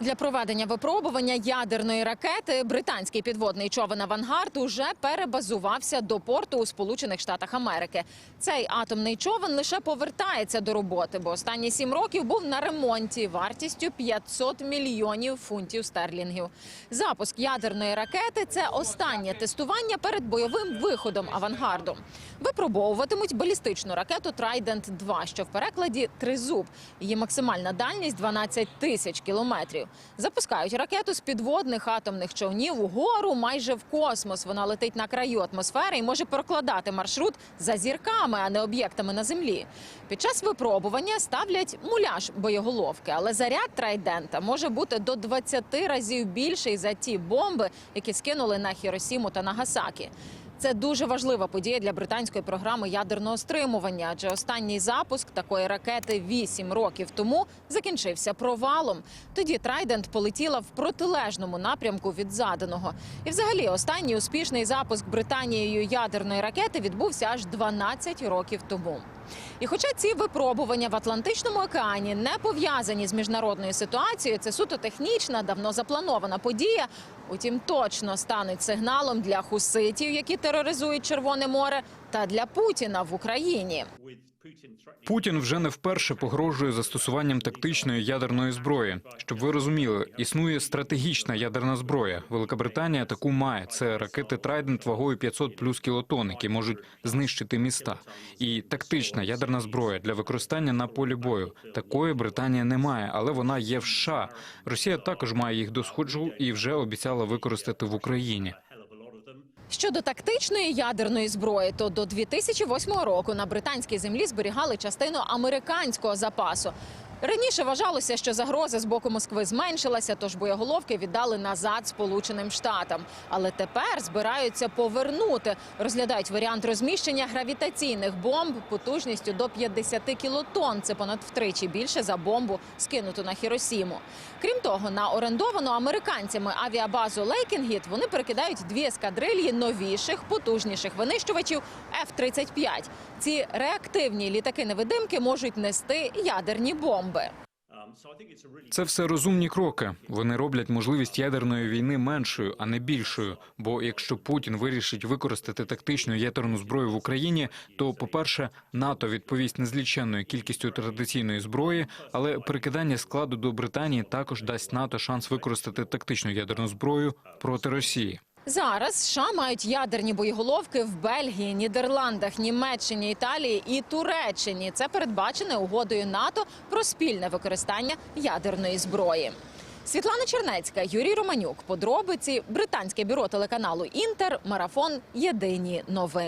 Для проведення випробування ядерної ракети британський підводний човен «Авангард» уже перебазувався до порту у Сполучених Штатах Америки. Цей атомний човен лише повертається до роботи, бо останні сім років був на ремонті вартістю 500 мільйонів фунтів стерлінгів. Запуск ядерної ракети це останнє тестування перед бойовим виходом «Авангарду». Випробовуватимуть балістичну ракету Трайдент 2 що в перекладі тризуб. Її максимальна дальність 12 тисяч кілометрів. Запускають ракету з підводних атомних човнів угору майже в космос. Вона летить на краю атмосфери і може прокладати маршрут за зірками, а не об'єктами на землі. Під час випробування ставлять муляж боєголовки, але заряд трайдента може бути до 20 разів більший за ті бомби, які скинули на Хіросіму та Нагасакі. Це дуже важлива подія для британської програми ядерного стримування, адже останній запуск такої ракети вісім років тому закінчився провалом. Тоді Трайдент полетіла в протилежному напрямку від заданого. І, взагалі, останній успішний запуск Британією ядерної ракети відбувся аж 12 років тому. І хоча ці випробування в Атлантичному океані не пов'язані з міжнародною ситуацією, це суто технічна, давно запланована подія. Утім, точно стануть сигналом для хуситів, які тероризують Червоне море, та для Путіна в Україні. Путін вже не вперше погрожує застосуванням тактичної ядерної зброї. Щоб ви розуміли, існує стратегічна ядерна зброя. Велика таку має. Це ракети Трайдент вагою 500 плюс кілотон, які можуть знищити міста. І тактична ядерна зброя для використання на полі бою. Такої Британія не має, але вона є в США. Росія також має їх до сходжу і вже обіцяла використати в Україні. Щодо тактичної ядерної зброї, то до 2008 року на британській землі зберігали частину американського запасу. Раніше вважалося, що загроза з боку Москви зменшилася, тож боєголовки віддали назад Сполученим Штатам. Але тепер збираються повернути. Розглядають варіант розміщення гравітаційних бомб потужністю до 50 кілотон. Це понад втричі більше за бомбу, скинуту на Хіросіму. Крім того, на орендовану американцями авіабазу Лейкінгіт вони перекидають дві ескадрильї новіших, потужніших винищувачів F-35. Ці реактивні літаки-невидимки можуть нести ядерні бомби. Це все розумні кроки. Вони роблять можливість ядерної війни меншою, а не більшою. Бо якщо Путін вирішить використати тактичну ядерну зброю в Україні, то, по-перше, НАТО відповість незліченною кількістю традиційної зброї, але перекидання складу до Британії також дасть НАТО шанс використати тактичну ядерну зброю проти Росії. Зараз США мають ядерні боєголовки в Бельгії, Нідерландах, Німеччині, Італії і Туреччині. Це передбачене угодою НАТО про спільне використання ядерної зброї. Світлана Чернецька, Юрій Романюк. Подробиці британське бюро телеканалу Інтер. Марафон. Єдині новини.